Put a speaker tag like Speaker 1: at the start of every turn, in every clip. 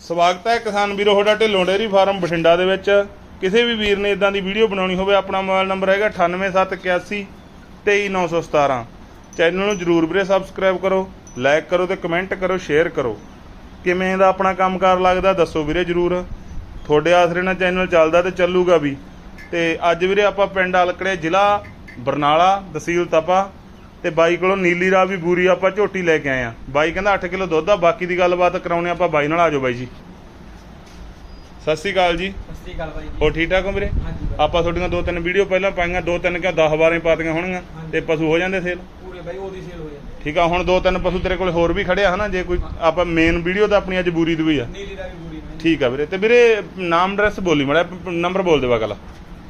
Speaker 1: ਸਵਾਗਤ ਹੈ ਕਿਸਾਨ ਵੀਰੋ, ਤੁਹਾਡਾ ਢਿੱਲੋਂ ਡੇਅਰੀ ਫਾਰਮ ਬਠਿੰਡਾ ਦੇ ਵਿੱਚ। ਕਿਸੇ ਵੀ ਵੀਰ ਨੇ ਇਦਾਂ ਦੀ ਵੀਡੀਓ ਬਣਾਉਣੀ ਹੋਵੇ, ਆਪਣਾ ਮੋਬਾਈਲ ਨੰਬਰ ਹੈਗਾ 98781 23917 ਚੈਨਲ ਨੂੰ ਜਰੂਰ ਵੀਰੇ ਸਬਸਕ੍ਰਾਈਬ ਕਰੋ ਲਾਈਕ ਕਰੋ ਤੇ ਕਮੈਂਟ ਕਰੋ ਸ਼ੇਅਰ ਕਰੋ। ਕਿਵੇਂ ਦਾ ਆਪਣਾ ਕੰਮਕਾਰ ਲੱਗਦਾ, ਦੱਸੋ ਵੀਰੇ ਜਰੂਰ। ਤੁਹਾਡੇ ਆਸਰੇ ਨਾਲ ਚੈਨਲ ਚੱਲਦਾ ਤੇ ਚੱਲੂਗਾ ਵੀ। ਤੇ ਅੱਜ ਵੀਰੇ ਆਪਾਂ ਪਿੰਡ ਅਲਕੜੇ ਜ਼ਿਲ੍ਹਾ ਬਰਨਾਲਾ, ਤਹਿਸੀਲ ਤਪਾ। ਤੇ ਬਾਈ ਕੋਲੋਂ ਨੀਲੀ ਰਾਵੀ ਬੂਰੀ ਆਪਾਂ ਝੋਟੀ ਲੈ ਕੇ ਆਏ ਆ। ਬਾਈ ਕਹਿੰਦਾ 8 ਕਿਲੋ ਦੁੱਧ ਆ ਬਾਕੀ ਦੀ ਗੱਲਬਾਤ ਕਰਾਉਣੇ ਆਪਾਂ ਬਾਈ ਨਾਲ ਆਜੋ ਬਾਈ ਜੀ। ਸਤਿ ਸ੍ਰੀ ਅਕਾਲ ਜੀ।
Speaker 2: ਸਤਿ ਸ਼੍ਰੀ ਅਕਾਲ ਬਾਈ ਜੀ।
Speaker 1: ਹੋਰ ਠੀਕ ਠਾਕ ਹੋ ਵੀਰੇ? ਆਪਾਂ ਤੁਹਾਡੀਆਂ ਦੋ ਤਿੰਨ ਵੀਡੀਓ ਪਹਿਲਾਂ ਪਾਈਆਂ ਦੋ ਤਿੰਨ ਕਿਆ 10 12 ਪਾਤੀਆਂ ਹੋਣਗੀਆਂ ਤੇ ਪਸ਼ੂ ਹੋ ਜਾਂਦੇ ਸੇਲ
Speaker 2: ਪੂਰੇ ਬਾਈ ਉਹਦੀ ਸੇਲ ਹੋ ਜਾਂਦੀ
Speaker 1: ਠੀਕ ਆ ਹੁਣ ਦੋ ਤਿੰਨ ਪਸ਼ੂ ਤੇਰੇ ਕੋਲ ਹੋਰ ਵੀ ਖੜੇ ਆ ਹਨਾ ਜੇ ਕੋਈ ਆਪਾਂ ਮੇਨ ਵੀਡੀਓ ਤਾਂ ਆਪਣੀ ਅੱਜ ਬੂਰੀ ਦੀ ਹੋਈ ਆ।
Speaker 2: ਨੀਲੀ ਦਾ ਵੀ ਮੈਂ
Speaker 1: ਠੀਕ ਆ ਵੀਰੇ ਤੇ ਵੀਰੇ ਨਾਮ ਐਡਰੈਸ ਬੋਲੀ ਮੜਾ ਨੰਬਰ ਬੋਲ ਦੇ ਵਾਕਲਾ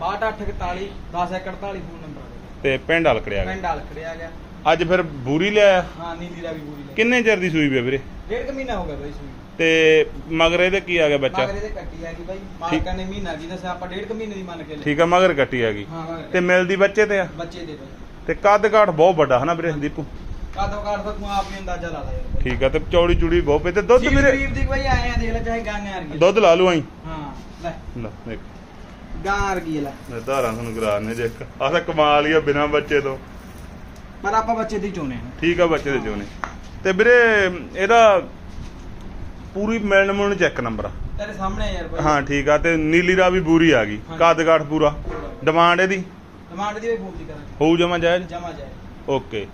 Speaker 2: 6241 1048 ਫੋਨ ਨੰਬਰ
Speaker 1: ਤੇ ਪਿੰਡ ਹਲਕੜਿਆ
Speaker 2: ਪਿੰਡ ਹਾਲ ਖੜਿਆ ਗਿਆ।
Speaker 1: ਅੱਜ ਫਿਰ ਬੂਰੀ ਲਿਆ
Speaker 2: ਹਾਂ ਨੀਲੀ ਦਾ ਵੀ ਪੂਰੀ ਲੈ
Speaker 1: ਕਿੰਨੇ ਚਿਰ ਦੀ ਸੂਈ ਵੀ ਆ ਵੀਰੇ?
Speaker 2: ਡੇਢ ਕੁ ਮਹੀਨਾ ਹੋ ਗਿਆ ਬਾਈ ਸੂਈ।
Speaker 1: ਤੇ ਮਗਰ ਇਹਦੇ ਕੀ ਆ ਗਿਆ ਬੱਚਾ?
Speaker 2: ਮਗਰ ਇਹਦੇ ਕੱਟੀ ਆ ਗਈ ਬਾਈ। ਮਾਲਕਾਂ ਨੇ ਮਹੀਨਾ ਜੀ ਦੱਸਿਆ ਆਪਾਂ ਡੇਢ ਕੁ ਮਹੀਨੇ ਦੀ ਮੰਨ ਕੇ ਲੈ
Speaker 1: ਠੀਕ ਆ ਮਗਰ ਕੱਟੀ ਆ ਗਈ। ਤੇ ਮਿਲਦੀ ਬੱਚੇ ਤੇ ਆ?
Speaker 2: ਬੱਚੇ ਦੇ ਬਾਈ।
Speaker 1: ਤੇ ਕੱਦ ਕਾਠ ਬਹੁਤ ਵੱਡਾ ਹਨਾ ਵੀਰੇ ਦੀਪੂ?
Speaker 2: ਕਾਦੋਂ ਕਾੜ ਤਾਂ ਤੂੰ ਆਪ ਹੀ ਅੰਦਾਜ਼ਾ ਲਾ ਲੈ। ਯਾਰ।
Speaker 1: ਠੀਕ ਆ ਤੇ ਚੌੜੀ ਚੂੜੀ ਬਹੁਤ ਪਈ। ਤੇ ਦੁੱਧ ਵੀਰੇ?
Speaker 2: ਦੀ ਬਾਈ ਆਏ ਆ ਦੇਖ ਲੈ ਚਾਹੇ ਗਾਂ ਆ ਰਹੀ
Speaker 1: ਦੁੱਧ ਲਾ ਲੂ ਆਈ।
Speaker 2: ਹਾਂ ਲੈ।
Speaker 1: ਲੈ ਦੇਖ।
Speaker 2: ਗਾਂ ਆ ਰਹੀ ਹੈ ਲੈ?
Speaker 1: ਮੈਂ ਧਾਰਾਂ ਤੁਹਾਨੂੰ ਕਰਾ ਨੇ ਦੇਖ ਆਹ ਕਮਾਲ ਹੀ ਆ ਬਿਨਾਂ ਬੱਚੇ ਤੋਂ।
Speaker 2: ਪਰ ਆਪਾਂ ਬੱਚੇ ਦੀ ਚੋਣੇ ਆ।
Speaker 1: ਠੀਕ ਆ ਬੱਚੇ ਦੇ ਚੋਨੇ ਤੇ ਵੀਰੇ ਇਹਦਾ ਪੂਰੀ ਮਿਲਣ ਮੁਲਣ ਚੈੱਕ ਨੰਬਰ ਆ।
Speaker 2: ਤੇਰੇ ਸਾਹਮਣੇ ਆ ਯਾਰ
Speaker 1: ਹਾਂ ਠੀਕ ਆ ਤੇ ਨੀਲੀ ਰਾਵੀ ਬੂਰੀ ਆ ਗਈ।
Speaker 2: ਹਾਂਜੀ।
Speaker 1: ਕੱਦ ਕਾਠ ਪੂਰਾ। ਡਿਮਾਂਡ ਇਹਦੀ?
Speaker 2: ਡਿਮਾਂਡ ਦੀ ਵੀ ਪੂਰੀ ਕਰਾਂਗੇ।
Speaker 1: ਹੋਊ ਜਮਾ ਜਾਇਜ਼?
Speaker 2: ਜਮਾ ਜਾਏ
Speaker 1: ਓਕੇ।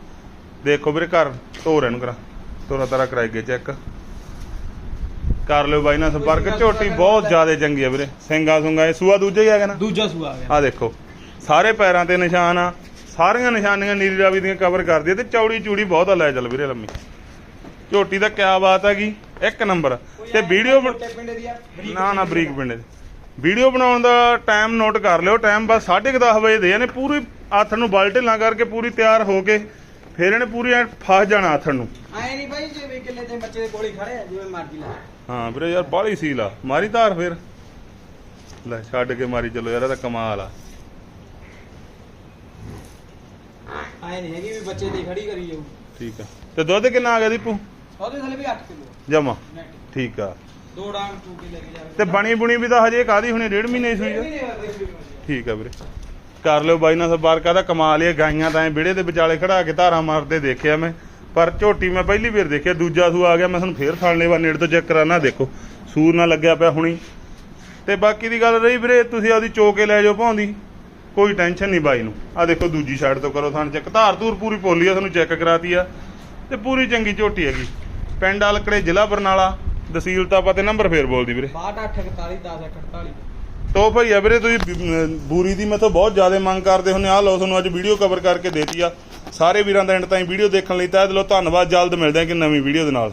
Speaker 1: ਦੇਖੋ ਵੀਰੇ ਘਰ ਤੋਰਿਆਂ ਨੂੰ ਕਰਾ। ਤੋਰਾ ਤਾਰਾ ਕਰਾਈ ਗਏ ਚੈੱਕ। ਕਰ ਲਿਓ ਬਾਈ ਨਾਲ ਸੰਪਰਕ। ਝੋਟੀ ਬਹੁਤ ਜ਼ਿਆਦਾ ਚੰਗੀ ਆ ਵੀਰੇ। ਸਿੰਗਾ ਸੁੰਗਾ ਇਹ ਸੂਆ ਦੂਜਾ ਹੀ ਆ ਗਿਆ ਨਾ?
Speaker 2: ਦੂਜਾ ਸੂਆ ਆ ਗਿਆ।
Speaker 1: ਆ ਦੇਖੋ ਸਾਰੇ ਪੈਰਾਂ ਤੇ ਨਿਸ਼ਾਨ ਆ। ਸਾਰੀਆਂ ਨਿਸ਼ਾਨੀਆਂ ਨੀਲੀ ਰਾਵੀ ਦੀਆਂ ਕਵਰ ਕਰਦੀ ਆ ਤੇ ਚੌੜੀ ਚੂੜੀ ਬਹੁਤ ਆ ਲੈ ਚੱਲ ਵੀਰੇ ਲੰਮੀ। ਝੋਟੀ ਦਾ ਕਿਆ ਬਾਤ ਹੈਗੀ? ਇੱਕ ਨੰਬਰ। ਤੇ ਵੀਡੀਓ
Speaker 2: ਆ
Speaker 1: ਨਾ ਨਾ ਬਰੀਕ ਪਿੰਡ ਦੇ। ਵੀਡੀਓ ਬਣਾਉਣ ਦਾ ਟਾਈਮ ਨੋਟ ਕਰ ਲਿਓ। ਟਾਈਮ ਬਸ 10:30 ਵਜੇ ਦੇ ਇਹਨੇ ਪੂਰੀ ਆਥਣ ਨੂੰ ਬਲਟੇਲਾਂ ਕਰਕੇ ਪੂਰੀ ਤਿਆਰ ਹੋ ਕੇ ਫਿਰ ਇਹਨੇ ਪੂਰੀ ਐਂ ਫਸ ਜਾਣਾ ਆਥਣ ਨੂੰ।
Speaker 2: ਆਏ ਨਹੀਂ ਬਾਈ ਜੇ ਵੀ ਕਿੱਲੇ ਤੇ ਬੱਚੇ ਦੇ ਕੋਲ ਹੀ ਖੜੇ ਆ ਜਿਵੇਂ ਮਰਜ਼ੀ ਲਾ।
Speaker 1: ਹਾਂ ਵੀਰੇ ਯਾਰ ਬਾਹਲੀ ਸੀਲ ਆ। ਮਾਰੀ ਧਾਰ ਫਿਰ। ਲੈ ਛੱਡ ਕੇ ਮਾਰੀ ਚਲੋ ਯਾਰ ਇਹ ਤਾਂ ਕਮਾਲ ਆ।
Speaker 2: ਆਏ ਨਹੀਂ ਹੈਗੀ ਵੀ ਬੱਚੇ ਦੀ ਖੜੀ ਕਰੀ ਜਾਊ।
Speaker 1: ਠੀਕ ਆ। ਤੇ ਦੁੱਧ ਕਿੰਨਾ ਆ ਗਿਆ ਦੀਪੂ?
Speaker 2: ਉਹਦੇ ਥੱਲੇ ਵੀ 8 ਕਿਲੋ।
Speaker 1: ਜਮਾ।
Speaker 2: ਨੈਟ
Speaker 1: ਠੀਕ ਆ।
Speaker 2: ਦੋ ਡਾਂਗ ਟੂ ਕੇ ਲੈ ਕੇ ਜਾਵੇ
Speaker 1: ਤੇ ਬਣੀ ਬੁਣੀ ਵੀ ਤਾਂ ਹਜੇ ਕਾਦੀ ਹੁਣੇ ਡੇਢ ਮਹੀਨੇ ਦੀ ਸੂਈ ਆ। ਠੀਕ ਆ ਵੀਰੇ। ਕਰ ਲਿਓ ਬਾਈ ਨਾਲ ਸੰਪਰਕ ਆਦਾ ਕਮਾਲ ਹੀ ਗਾਈਆਂ ਤਾਂ ਐ ਵਿੜੇ ਦੇ ਵਿਚਾਲੇ ਖੜਾ ਕੇ ਧਾਰਾਂ ਮਾਰਦੇ ਦੇਖਿਆ ਮੈਂ। ਪਰ ਝੋਟੀ ਮੈਂ ਪਹਿਲੀ ਵਾਰ ਦੇਖਿਆ, ਦੂਜਾ ਸੂ ਆ ਗਿਆ, ਮੈਂ ਤੁਹਾਨੂੰ ਫੇਰ ਥਾਲਣੇ ਵਾ ਨੇੜ ਤੋਂ ਚੈੱਕ ਕਰਾਣਾ ਦੇਖੋ। ਸੂਰ ਨਾਲ ਲੱਗਿਆ ਪਿਆ ਹੁਣੀ। ਤੇ ਬਾਕੀ ਦੀ ਗੱਲ ਰਹੀ ਵੀਰੇ, ਤੁਸੀਂ ਆਪਦੀ ਚੋ ਕੇ ਲੈ ਜਾਓ ਭਾਉਂਦੀ। ਕੋਈ ਟੈਨਸ਼ਨ ਨਹੀਂ ਬਾਈ ਨੂੰ। ਆ ਦੇਖੋ ਦੂਜੀ ਸਾਈਡ ਤੋਂ ਕਰੋ ਥਾਣ ਚੈੱਕ। ਧਾਰ ਧੂਰ ਪੂਰੀ ਪੋਲੀ ਆ, ਤੁਹਾਨੂੰ ਚੈੱਕ ਕਰਾਤੀ ਆ। ਤੇ ਪੂਰੀ ਚੰਗੀ ਝੋਟੀ ਹੈਗੀ। ਪਿੰਡ ਅਲਕੜੇ ਜ਼ਿਲ੍ਹਾ ਬਰਨਾਲਾ, ਤਹਿਸੀਲ ਤਾਪਾ ਤੇ ਨੰਬਰ ਫੇਰ ਬੋਲਦੀ ਵੀਰੇ।
Speaker 2: 6248 1048
Speaker 1: ਤੋਹਫਾ ਹੀ ਆ ਤੁਸੀਂ ਬ- ਅਮ, ਬੂਰੀ ਦੀ ਮੈਥੋਂ ਬਹੁਤ ਜ਼ਿਆਦਾ ਮੰਗ ਕਰਦੇ ਹੁੰਦੇ ਆ। ਲਓ ਤੁਹਾਨੂੰ ਅੱਜ ਵੀਡੀਓ ਕਵਰ ਕਰਕੇ ਦੇਤੀ ਆ। ਸਾਰੇ ਵੀਰਾਂ ਦਾ ਐਂਡ ਤਾਈਂ ਵੀਡੀਓ ਦੇਖਣ ਲਈ ਤਹਿ ਦਿਲੋਂ ਧੰਨਵਾਦ। ਜਲਦ ਮਿਲਦੇ ਹਾਂ ਕਿ ਨਵੀਂ ਵੀਡੀਓ ਦੇ ਨਾਲ।